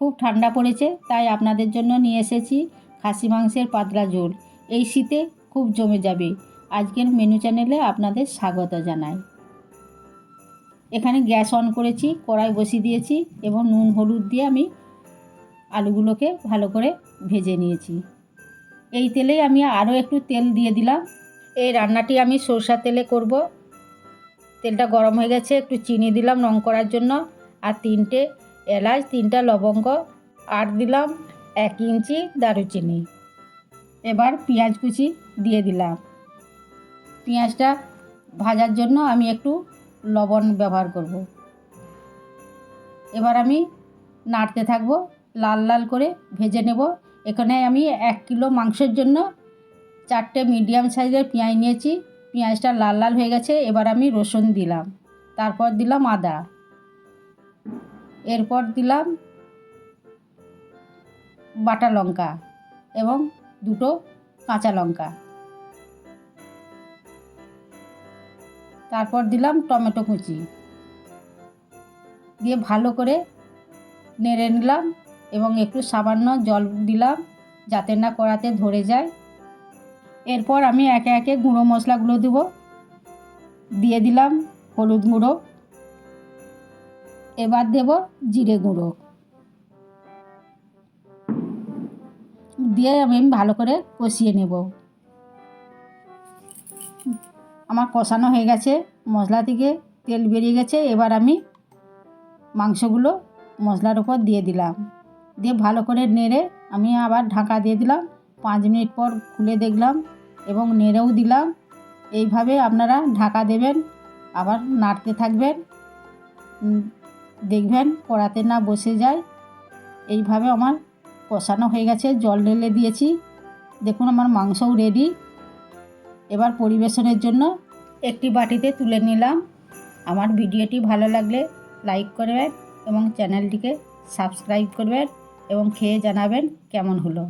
খুব ঠান্ডা পড়েছে, তাই আপনাদের জন্য নিয়ে এসেছি খাসি মাংসের পাতলা ঝোল। এই শীতে খুব জমে যাবে। আজকের মেনু চ্যানেলে আপনাদের স্বাগত জানাই। এখানে গ্যাস অন করেছি, কড়াই বসিয়ে দিয়েছি এবং নুন, হলুদ দিয়ে আমি আলুগুলোকে ভালো করে ভেজে নিয়েছি। এই তেলেই আমি আরও একটু তেল দিয়ে দিলাম। এই রান্নাটি আমি সরষার তেলে করব। তেলটা গরম হয়ে গেছে, একটু চিনি দিলাম রং করার জন্য। আর তিনটে এলাচ, তিনটা লবঙ্গ আর দিলাম, এক ইঞ্চি দারুচিনি। এবার পেঁয়াজ কুচি দিয়ে দিলাম। পেঁয়াজটা ভাজার জন্য আমি একটু লবণ ব্যবহার করব। এবার আমি নাড়তে থাকব, লাল লাল করে ভেজে নেব। এখানে আমি এক কিলো মাংসের জন্য চারটে মিডিয়াম সাইজের পেঁয়াজ নিয়েছি। পেঁয়াজটা লাল লাল হয়ে গেছে, এবার আমি রসুন দিলাম। তারপর দিলাম আদা। এরপর দিলাম বাটা লঙ্কা এবং দুটো কাঁচা লঙ্কা। তারপর দিলাম টমেটো কুচি। দিয়ে ভালো করে নেড়ে নিলাম এবং একটু সামান্য জল দিলাম যাতে না কড়াতে ধরে যায়। এরপর আমি একে একে গুঁড়ো মশলাগুলো দেব। দিয়ে দিলাম হলুদ গুঁড়ো। এবার দেব জিরে গুঁড়ো। দিয়ে আমি ভালো করে কষিয়ে নেব। আমার কষানো হয়ে গেছে, মশলা থেকে তেল বেরিয়ে গেছে, এবার আমি মাংসগুলো মশলার উপর দিয়ে দিলাম। দিয়ে ভালো করে নেড়ে আমি আবার ঢাকা দিয়ে দিলাম, পাঁচ মিনিট পর খুলে দেখলাম এবং নেড়েও দিলাম। এইভাবে আপনারা ঢাকা দেবেন, আবার নাড়তে থাকবেন। দেখবেন কড়াতে না বসে যায়। এইভাবে আমার কষানো হয়ে গেছে, জল ঢেলে দিয়েছি। দেখুন আমার মাংসও রেডি এবার পরিবেশনের জন্য একটি বাটিতে তুলে নিলাম। আমার ভিডিওটি ভালো লাগলে লাইক করবেন এবং চ্যানেলটিকে সাবস্ক্রাইব করবেন এবং খেয়ে জানাবেন কেমন হলো।